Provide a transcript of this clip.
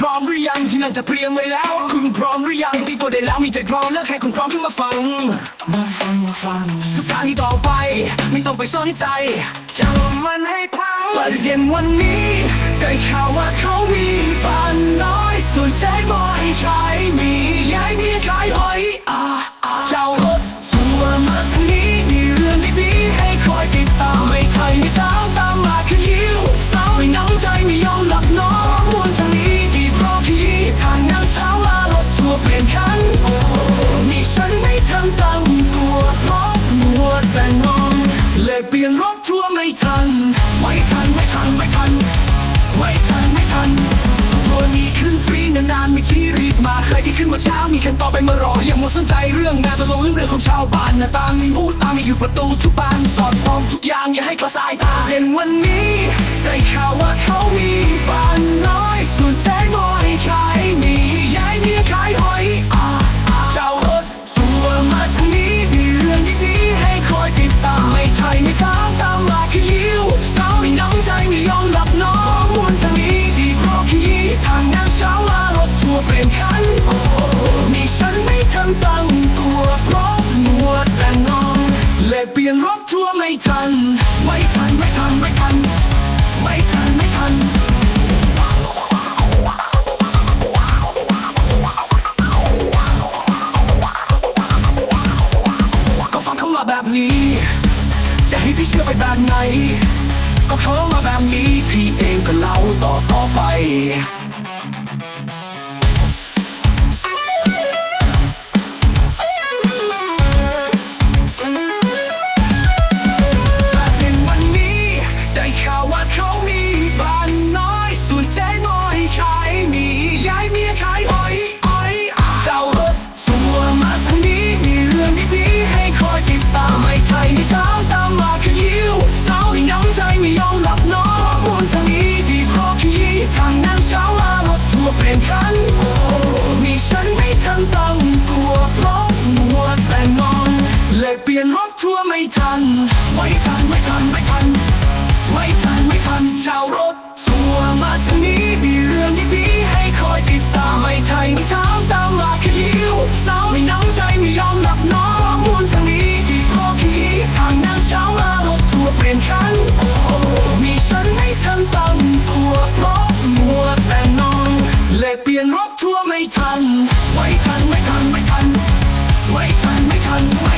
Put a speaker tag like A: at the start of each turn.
A: พร้อมหรือยังที่นั่นจะเตรียมไว้แล้ว คุณพร้อมหรือยังที่ตัวได้แล้วมีใจพร้อมแล้วค่คุพร้อมขึ้นมาฟังมาฟังมาฟังสถาต่อไป ไม่ต้องไปซ่อนใจ จะลมันให้พังประเด็นวันนี้ได้ข่าวว่าเขามีบ้านน้อยสุดใจ เช้ามีขั้นตอไปมารอยังหมดสนใจเรื่องงานจะลงเรื่องเรื่องของชาวบ้านหน้าต่างมีหูตามีอยู่ประตูทุกบานสอดส่องทุกอย่างอย่าให้กระสายตาเห็นวันนี้ได้ข่าวว่าเขามีบ้า เปลี่ยนรถทัวร์ไม่ทัน ไม่ทัน ไม่ทัน ไม่ทัน ไม่ทัน ไม่ทัน ก็ฟังเขามาแบบนี้ จะให้พี่เชื่อไปแบบไหน ก็เขามาแบบนี้ พี่เองก็เล่าต่อต่อไป เปลี่ยนรถทั่วไม่ทัน ไม่ทันไม่ทันไม่ทัน ไม่ทันไม่ทัน